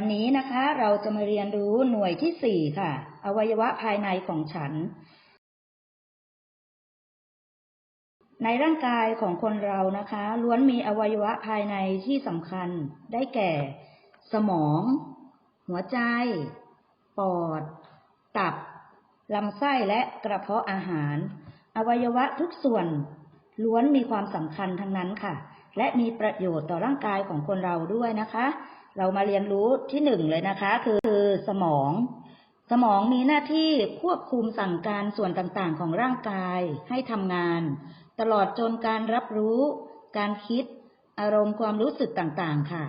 วันนี้นะคะเราจะมาเรียนรู้หน่วยที่สี่ค่ะ อวัยวะภายในของฉัน ในร่างกายของคนเรานะคะ ล้วนมีอวัยวะภายในที่สำคัญ ได้แก่ สมอง หัวใจ ปอด ตับ ลำไส้และกระเพาะอาหาร อวัยวะทุกส่วน ล้วนมีความสำคัญทั้งนั้นค่ะ และมีประโยชน์ต่อร่างกายของคนเราด้วยนะคะเรามาเรียนรู้ที่หนึ่งเลยนะคะ คือสมอง สมองมีหน้าที่ควบคุมสั่งการส่วนต่างๆ ของร่างกายให้ทำงาน ตลอดจนการรับรู้ การคิด อารมณ์ความรู้สึกต่างๆค่ะ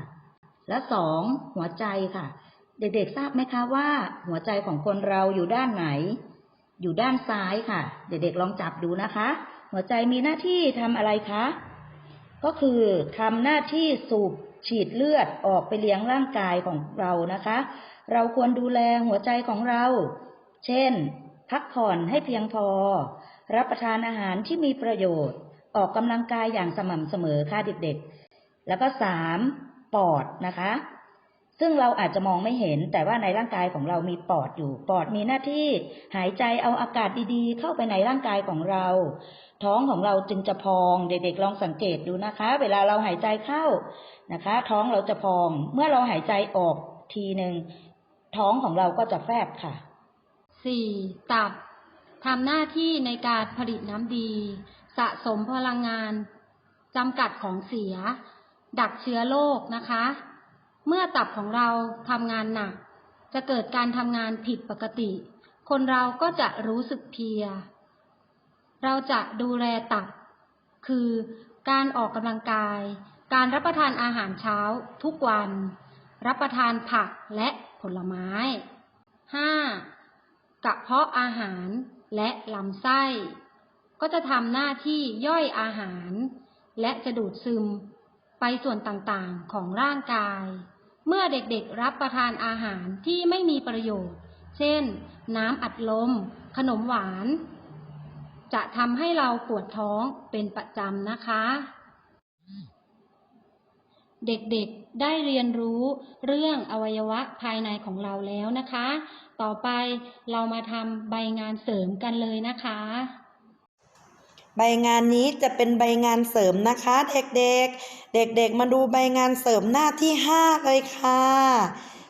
และสองหัวใจค่ะ เด็กๆทราบไหมคะว่า หัวใจของคนเราอยู่ด้านไหน อยู่ด้านซ้ายค่ะ เด็กๆลองจับดูนะคะ หัวใจมีหน้าที่ทำอะไรคะก็คือทำหน้าที่สูบ ฉีดเลือดออกไปเลี้ยงร่างกายของเรานะคะ เราควรดูแลหัวใจของเรา เช่น พักผ่อนให้เพียงพอ รับประทานอาหารที่มีประโยชน์ ออกกำลังกายอย่างสม่ำเสมอค่ะเด็กๆ แล้วก็สามปอดนะคะ ซึ่งเราอาจจะมองไม่เห็น แต่ว่าในร่างกายของเรามีปอดอยู่ ปอดมีหน้าที่หายใจเอาอากาศดีๆ เข้าไปในร่างกายของเรา ท้องของเราจึงจะพอง เด็กๆลองสังเกตดูนะคะ เวลาเราหายใจเข้านะคะ ท้องเราจะพอง เมื่อเราหายใจออกทีหนึ่งท้องของเราก็จะแฟบค่ะ 4. ตับทำหน้าที่ในการผลิตน้ำดี สะสมพลังงานจำกัดของเสีย ดักเชื้อโรคนะคะ เมื่อตับของเราทำงานหนัก จะเกิดการทำงานผิดปกติ คนเราก็จะรู้สึกเพีย เราจะดูแลตับ คือการออกกำลังกาย การรับประทานอาหารเช้าทุกวัน รับประทานผักและผลไม้ 5. กระเพาะอาหารและลำไส้ ก็จะทำหน้าที่ย่อยอาหาร และจะดูดซึมไปส่วนต่างๆของร่างกาย เมื่อเด็กๆรับประทานอาหารที่ไม่มีประโยชน์ เช่น น้ำอัดลม ขนมหวาน จะทำให้เราปวดท้องเป็นประจำนะคะ เด็กๆได้เรียนรู้เรื่องอวัยวะภายในของเราแล้วนะคะ ต่อไปเรามาทำใบงานเสริมกันเลยนะคะ ใบงานนี้จะเป็นใบงานเสริมนะคะ เด็กๆ เด็กๆ มาดูใบงานเสริมหน้าที่ 5 เลยค่ะ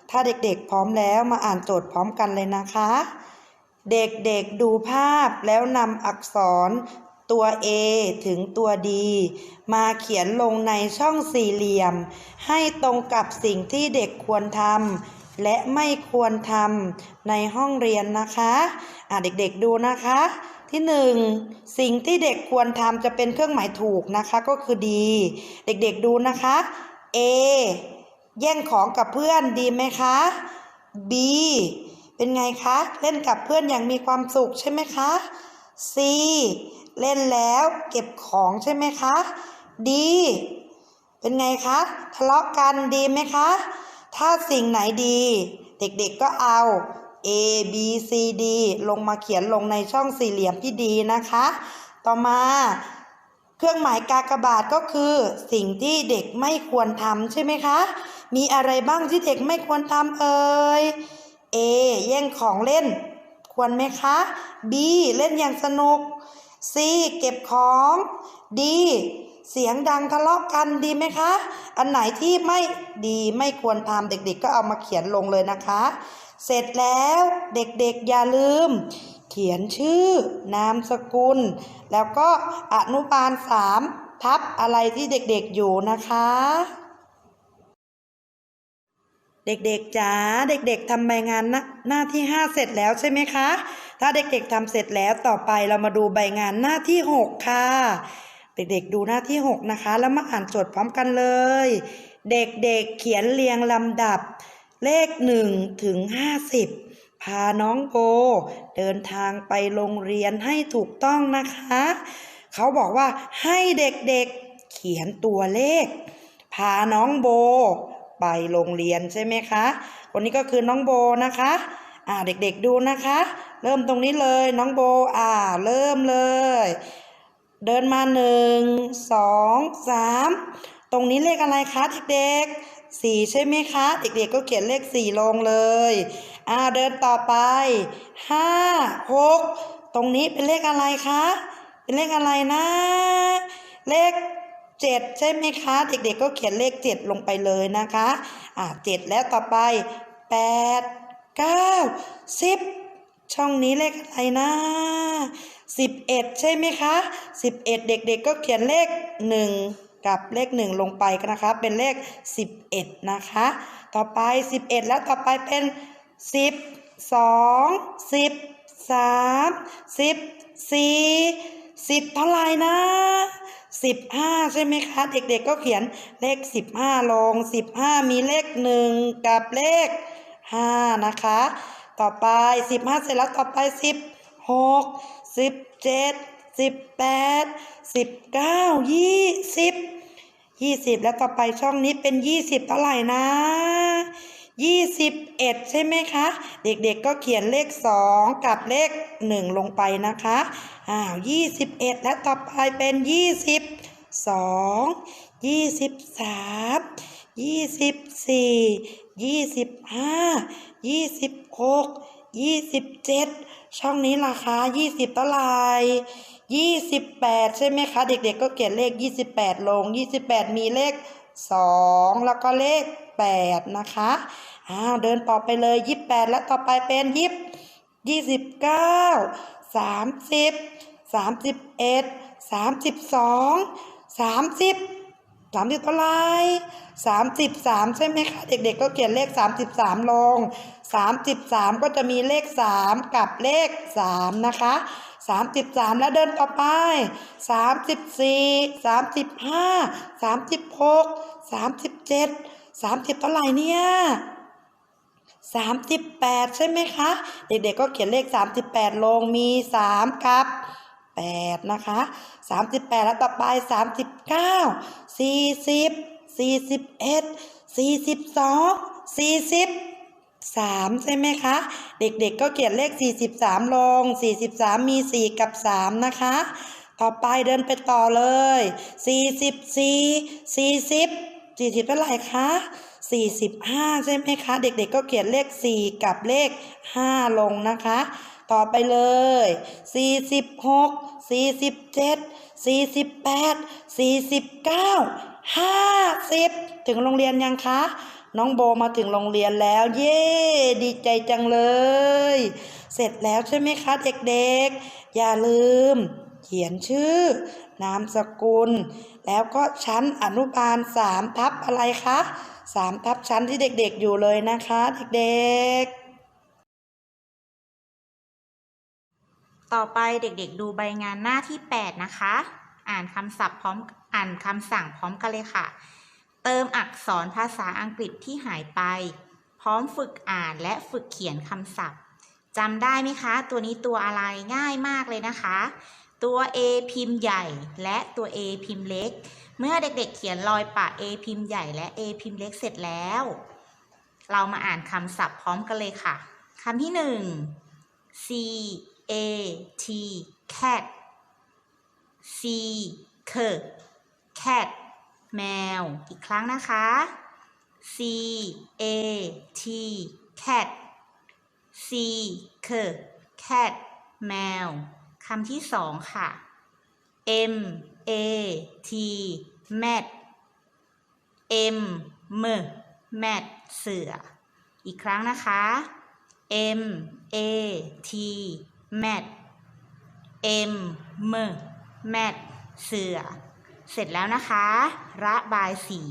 ถ้าเด็กๆ พร้อมแล้วมาอ่านโจทย์พร้อมกันเลยนะคะ เด็กๆ ดูภาพแล้วนำอักษรตัว A ถึงตัว D มาเขียนลงในช่องสี่เหลี่ยม ให้ตรงกับสิ่งที่เด็กควรทำและไม่ควรทำในห้องเรียนนะคะ อะเด็กๆดูนะคะ ที่หนึ่งสิ่งที่เด็กควรทำจะเป็นเครื่องหมายถูกนะคะก็คือดี เด็กๆดูนะคะ A แย่งของกับเพื่อนดีไหมคะ B เป็นไงคะ เล่นกับเพื่อนอย่างมีความสุขใช่ไหมคะ C เล่นแล้วเก็บของใช่ไหมคะ D เป็นไงคะทะเลาะกันดีไหมคะ ถ้าสิ่งไหนดี เด็กๆก็เอา A B C D ลงมาเขียนลงในช่องสี่เหลี่ยมที่ดีนะคะ ต่อมาเครื่องหมายกากบาทก็คือสิ่งที่เด็กไม่ควรทำใช่ไหมคะ มีอะไรบ้างที่เด็กไม่ควรทำเอ่ย A แย่งของเล่น ควรไหมคะ B เล่นอย่างสนุก C เก็บของ D เสียงดังทะเลาะกันดีไหมคะ อันไหนที่ไม่ดีไม่ควรทำเด็กๆ ก็เอามาเขียนลงเลยนะคะ เสร็จแล้วเด็กๆอย่าลืม เขียนชื่อนามสกุล แล้วก็อนุบาลสามทับอะไรที่เด็กๆอยู่นะคะ เด็กๆจ๋าเด็กๆทำใบงานหน้าที่5เสร็จแล้วใช่ไหมคะ ถ้าเด็กๆทำเสร็จแล้วต่อไปเรามาดูใบงานหน้าที่6ค่ะ เด็กๆดูหน้าที่6นะคะ แล้วมาอ่านโจทย์พร้อมกันเลย เด็กๆเขียนเรียงลำดับ เลข1ถึง50พาน้องโบเดินทางไปโรงเรียนให้ถูกต้องนะคะ เขาบอกว่าให้เด็กๆเขียนตัวเลข พาน้องโบ ไปโรงเรียนใช่ไหมคะคนนี้ก็คือน้องโบนะคะอ่าเด็กๆดูนะคะ เริ่มตรงนี้เลยน้องโบอ่าเริ่มเลย เดินมาหนึ่งสองสามตรงนี้เลขอะไรคะเด็กๆ สี่ใช่ไหมคะ เด็กๆก็เขียนเลขสี่ลงเลยอ่าเดินต่อไปห้าหกตรงนี้เป็นเลขอะไรคะ เป็นเลขอะไรนะ เลขเจ็ดใช่ไหมคะ เด็กๆก็เขียนเลขเจ็ดลงไปเลยนะคะอ่าเจ็ดแล้วต่อไปแปดเก้าสิบช่องนี้เลขอะไรนะสิบเอ็ดใช่ไหมคะสิบเอ็ดเด็กๆก็เขียนเลขหนึ่ง กับเลขหนึ่งลงไปนะคะ เป็นเลขสิบเอ็ดนะคะ ต่อไปสิบเอ็ดแล้วต่อไปเป็นสิบสองสิบสามสิบสี่สิบเท่าไรนะสิบห้าใช่ไหมคะ เด็กๆก็เขียนเลขสิบห้าลงสิบห้ามีเลขหนึ่งกับเลขห้านะคะ ต่อไปสิบห้าเสร็จแล้วต่อไปสิบหกสิบเจ็ด สิบแปดสิบเก้ายี่สิบยี่สิบแล้วต่อไปช่องนี้เป็นยี่สิบเท่าไหร่นะยี่สิบเอ็ดใช่ไหมคะ เด็กๆก็เขียนเลขสองกับเลขหนึ่งลงไปนะคะอ้าวยี่สิบเอ็ดและต่อไปเป็นยี่สิบสองยี่สิบสามยี่สิบสี่ยี่สิบห้ายี่สิบหกยี่สิบเจ็ดช่องนี้ราคายี่สิบเท่าไหร่ ยี่สิบแปดใช่ไหมคะเด็กๆก็เขียนเลขยี่สิบแปดลงยี่สิบแปดมีเลขสองแล้วก็เลขแปดนะคะอ้าวเดินต่อไปเลยยี่สิบแปดแล้วต่อไปเป็นยี่ยี่สิบเก้าสามสิบสามสิบเอ็ดสามสิบสองสามสิบสามสิบเท่าไหรสามสิบสามใช่ไหมคะเด็กๆก็เขียนเลขสามสิบสามลงสามสิบสามก็จะมีเลขสามกับเลขสามนะคะ สามสิบสามแล้วเดินต่อไปสามสิบสี่สามสิบห้าสามสิบหกสามสิบเจ็ดสามสิบเท่าไหร่เนี่ยสามสิบแปดใช่ไหมคะ เด็กๆก็เขียนเลขสามสิบแปดลงมีสามกับแปดนะคะสามสิบแปดแล้วต่อไปสามสิบเก้าสี่สิบสี่สิบเอ็ดสี่สิบสองสี่สิบ สามใช่ไหมคะ เด็กๆก็เขียนเลขสี่สิบสามลงสี่สิบสามมีสี่กับสามนะคะ ต่อไปเดินไปต่อเลยสี่สิบสี่สี่สิบสี่สิบเท่าไหร่คะสี่สิบห้าใช่ไหมคะ เด็กๆก็เขียนเลขสี่กับเลขห้าลงนะคะ ต่อไปเลยสี่สิบหกสี่สิบเจ็ดสี่สิบแปดสี่สิบเก้าห้าสิบถึงโรงเรียนยังคะ น้องโบมาถึงโรงเรียนแล้ว เย้ดีใจจังเลย เสร็จแล้วใช่ไหมคะเด็กๆ อย่าลืม เขียนชื่อ นามสกุล แล้วก็ชั้นอนุบาลสามทับอะไรคะสามทับชั้นที่เด็กๆอยู่เลยนะคะ เด็กๆต่อไปเด็กๆ ดูใบงานหน้าที่ 8 นะคะ อ่านคำศัพท์พร้อม อ่านคำสั่งพร้อมกันเลยค่ะ เติมอักษรภาษาอังกฤษที่หายไป พร้อมฝึกอ่านและฝึกเขียนคำศัพท์จำได้ไหมคะ ตัวนี้ตัวอะไรง่ายมากเลยนะคะ ตัว A พิมพ์ใหญ่และตัว A พิมพ์เล็ก เมื่อเด็กๆเขียนรอยปะ A พิมพ์ใหญ่และ A พิมพ์เล็กเสร็จแล้ว เรามาอ่านคำศัพท์พร้อมกันเลยค่ะคำที่หนึ่ง C A T cat C K cat แมว อีกครั้งนะคะ C A T cat C K cat แมวคำที่สองค่ะ M A T mat M M mat เสือ อีกครั้งนะคะ M A T mat M M mat เสือ เสร็จแล้วนะคะ ระบายสี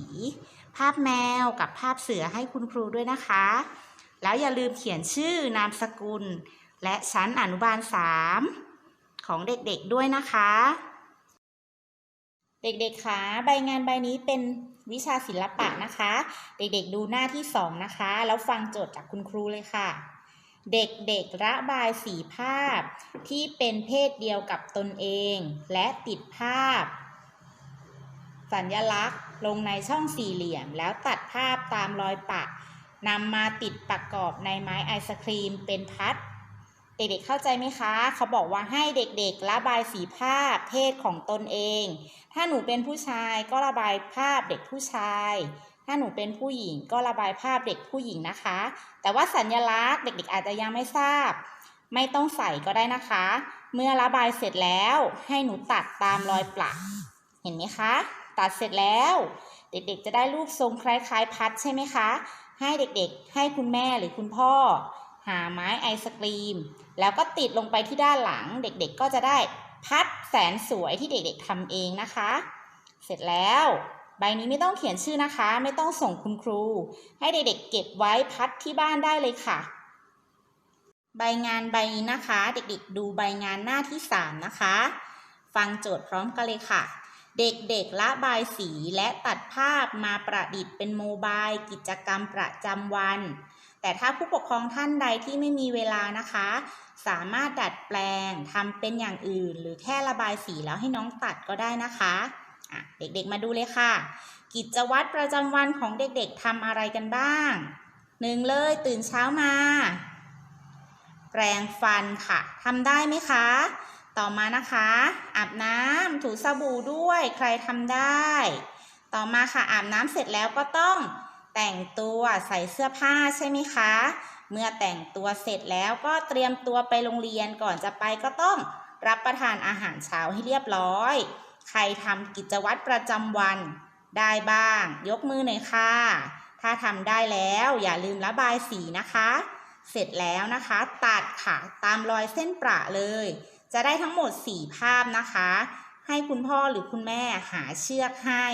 ภาพแมวกับภาพเสือให้คุณครูด้วยนะคะ แล้วอย่าลืมเขียนชื่อนามสกุล และชั้นอนุบาล 3 ของเด็กๆด้วยนะคะ เด็กๆคะใบงานใบนี้เป็นวิชาศิลปะนะคะ เด็กๆดูหน้าที่สองนะคะ แล้วฟังโจทย์จากคุณครูเลยค่ะ เด็กๆระบายสีภาพที่เป็นเพศเดียวกับตนเอง และติดภาพ สัญลักษณ์ลงในช่องสี่เหลี่ยม แล้วตัดภาพตามรอยปะนำมาติดประกอบในไม้ไอศครีมเป็นพัด เด็กๆเข้าใจไหมคะ เขาบอกว่าให้เด็กๆ ระบายสีภาพเพศของตนเอง ถ้าหนูเป็นผู้ชายก็ระบายภาพเด็กผู้ชาย ถ้าหนูเป็นผู้หญิงก็ระบายภาพเด็กผู้หญิงนะคะ แต่ว่าสัญลักษณ์เด็กๆ อาจจะยังไม่ทราบ ไม่ต้องใส่ก็ได้นะคะ เมื่อระบายเสร็จแล้วให้หนูตัดตามรอยประเห็นไหมคะ ตัดเสร็จแล้ว เด็กๆจะได้รูปทรงคล้ายๆ พัดใช่ไหมคะ ให้เด็กๆ ให้คุณแม่หรือคุณพ่อ หาไม้ไอศกรีม แล้วก็ติดลงไปที่ด้านหลัง เด็กๆก็จะได้พัดแสนสวยที่เด็กๆทำเองนะคะ เสร็จแล้ว ใบนี้ไม่ต้องเขียนชื่อนะคะ ไม่ต้องส่งคุณครู ให้เด็กๆ เก็บไว้พัดที่บ้านได้เลยค่ะ ใบงานใบนี้นะคะ เด็กๆ ดูใบงานหน้าที่ 3 นะคะ ฟังโจทย์พร้อมกันเลยค่ะ เด็กๆละบายสีและตัดภาพมาประดิษฐ์เป็นโมบายกิจกรรมประจำวัน แต่ถ้าผู้ปกครองท่านใดที่ไม่มีเวลานะคะ สามารถดัดแปลงทำเป็นอย่างอื่น หรือแค่ระบายสีแล้วให้น้องตัดก็ได้นะคะะเด็กๆมาดูเลยค่ะ กิจวัตรประจำวันของเด็กๆทำอะไรกันบ้างหนึ่งเลยตื่นเช้ามา แปรงฟันค่ะทำได้ไหมคะ ต่อมานะคะ อาบน้ำถูสบู่ด้วยใครทำได้ ต่อมาค่ะอาบน้ำเสร็จแล้วก็ต้องแต่งตัวใส่เสื้อผ้าใช่ไหมคะ เมื่อแต่งตัวเสร็จแล้วก็เตรียมตัวไปโรงเรียนก่อนจะไปก็ต้องรับประทานอาหารเช้าให้เรียบร้อย ใครทำกิจวัตรประจำวันได้บ้าง ยกมือหน่อยค่ะ ถ้าทำได้แล้วอย่าลืมระบายสีนะคะ เสร็จแล้วนะคะ ตัดค่ะตามรอยเส้นประเลย จะได้ทั้งหมด 4 ภาพนะคะ ให้คุณพ่อหรือคุณแม่หาเชือกให้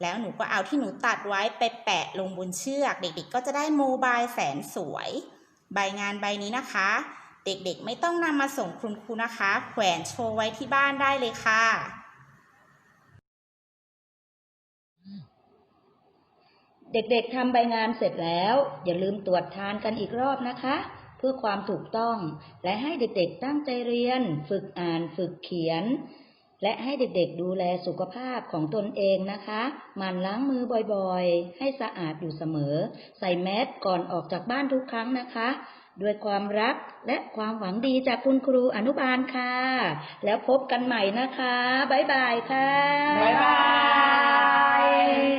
แล้วหนูก็เอาที่หนูตัดไว้ไปแปะลงบนเชือก เด็กๆ ก็จะได้โมบายแสนสวย ใบงานใบนี้นะคะ เด็กๆ ไม่ต้องนำมาส่งคุณครูนะคะ แขวนโชว์ไว้ที่บ้านได้เลยค่ะเด็กๆทำใบงานเสร็จแล้ว อย่าลืมตรวจทานกันอีกรอบนะคะ เพื่อความถูกต้อง และให้เด็กๆตั้งใจเรียน ฝึกอ่านฝึกเขียน และให้เด็กๆดูแลสุขภาพของตนเองนะคะมันล้างมือบ่อยๆ ให้สะอาดอยู่เสมอ ใส่แมสก่อนออกจากบ้านทุกครั้งนะคะด้วยความรักและความหวังดีจากคุณครูอนุบาลค่ะ แล้วพบกันใหม่นะคะ บ๊ายบายค่ะ บ๊ายบาย